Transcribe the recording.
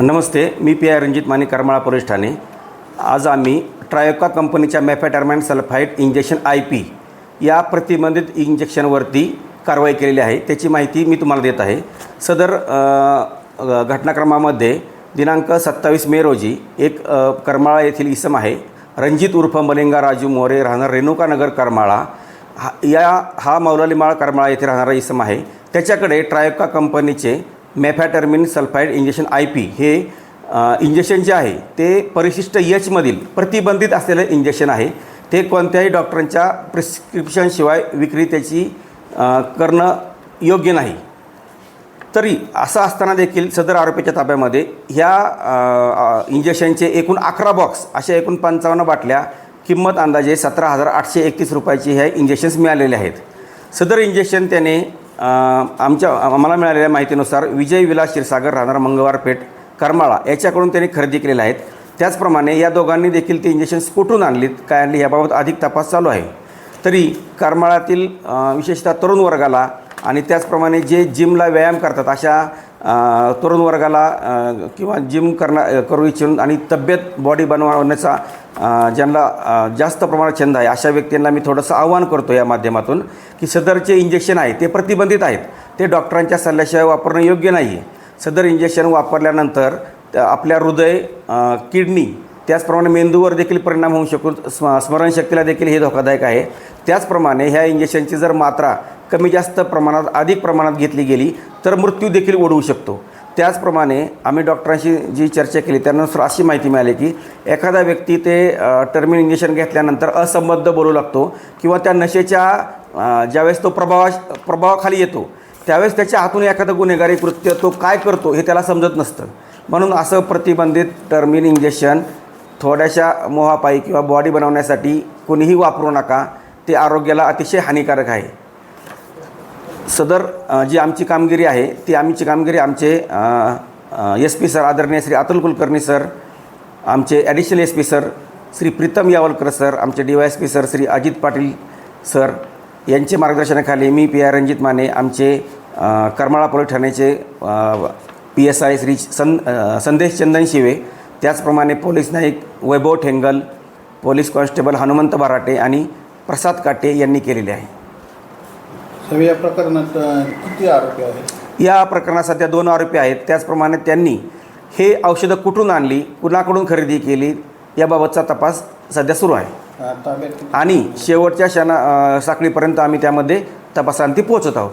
Namaste me P I Ranjit Mane Karmala police Thane. आज आम्ही ट्रायोका कंपनीच्या mephentermine sulphide injection I P या प्रतिबंधित इंजेक्शनवरती कारवाई केलेली आहे. त्याची माहिती मी तुम्हाला देत आहे. सदर घटनाक्रमामध्ये दिनांक सत्तावीस मे रोजी एक करमाळा येथील इसम आहे. रणजित उर्फ मलिंगा राजू मोरे राहणार रेणुकानगर करमाळा. हा या हा मौलाली माळ करमाळा येथे राहणारा इसम आहे. त्याच्याकडे ट्रायोका कंपनीचे mephentermine sulphide injection I P हे इंजेक्शन जे आहे ते परिशिष्ट यचमधील प्रतिबंधित असलेलं इंजेक्शन आहे. ते कोणत्याही डॉक्टरांच्या प्रिस्क्रिप्शनशिवाय विक्री त्याची करणं योग्य नाही. तरी असं असताना देखील सदर आरोपीच्या ताब्यामध्ये ह्या इंजेक्शनचे एकूण अकरा बॉक्स अशा एकूण पंचावन्न बाटल्या किंमत अंदाजे सतरा हजार आठशे एकतीस रुपयाची ह्या इंजेक्शन्स मिळालेले आहेत. सदर इंजेक्शन त्याने आमच्या आम्हाला मिळालेल्या माहितीनुसार विजय विलास क्षीरसागर राहणार मंगळवार पेठ करमाळा याच्याकडून त्यांनी खरेदी केलेल्या आहेत. त्याचप्रमाणे या दोघांनी देखील ते इंजेक्शन्स कुठून आणलीत काय आणली याबाबत अधिक तपास चालू आहे. तरी करमाळातील विशेषतः तरुण वर्गाला आणि त्याचप्रमाणे जे जिमला व्यायाम करतात अशा तरुण वर्गाला किंवा जिम करणार करू इच्छिून आणि तब्येत बॉडी बनवण्याचा ज्यांना जास्त प्रमाणात छंद आहे अशा व्यक्तींना मी थोडंसं आव्हान करतो या माध्यमातून की सदरचे इंजेक्शन आहे ते प्रतिबंधित आहेत. ते डॉक्टरांच्या सल्ल्याशिवाय वापरणं योग्य नाही आहे सदर इंजेक्शन वापरल्यानंतर आपल्या हृदय किडनी त्याचप्रमाणे मेंदूवर देखील परिणाम होऊ शकून स्म स्मरणशक्तीला देखील हे धोकादायक आहे. त्याचप्रमाणे ह्या इंजेक्शनची जर मात्रा कमी जास्त प्रमाणात अधिक प्रमाणात घेतली गेली तर मृत्यू देखील ओढवू शकतो. त्याचप्रमाणे आम्ही डॉक्टरांशी जी चर्चा केली त्यानुसार अशी माहिती मिळाली की एखादा व्यक्ती ते टर्मिन इंजेक्शन घेतल्यानंतर असंबद्ध बोलू लागतो किंवा त्या नशेच्या ज्यावेळेस तो प्रभावा प्रभावाखाली येतो त्यावेळेस त्याच्या हातून एखादं गुन्हेगारी कृत्य तो काय करतो हे त्याला समजत नसतं. म्हणून असं प्रतिबंधित टर्मिन इंजेक्शन थोड्याशा मोहापायी किंवा बॉडी बनवण्यासाठी कोणीही वापरू नका. ते आरोग्याला अतिशय हानिकारक आहे. सदर जी आमची कामगिरी आहे ती आमची कामगिरी आमचे एस पी सर आदरणीय श्री अतुल कुलकर्णी सर आमचे additional S P sir Shri Pritam Yawalkar sir आमचे D Y S P sir Shri Ajit Patil sir यांचे मार्गदर्शनाखाली मी पी आर रणजित माने आमचे करमाळा पोलीस ठाण्याचे पी एस आय श्री सं संदेश चंदन शिवे त्याचप्रमाणे police Naik Vaibhav Thengal police constable Hanumant Barate आणि प्रसाद काटे यांनी केलेले आहे. या प्रकरणात किती आरोपी आहेत? या प्रकरणात सध्या दोन आरोपी आहेत. त्याचप्रमाणे त्यांनी हे औषधं कुठून आणली कुणाकडून खरेदी केली याबाबतचा तपास सध्या सुरू आहे. आणि शेवटच्या क्षणा साखळीपर्यंत आम्ही त्यामध्ये तपासांती पोहोचत आहोत.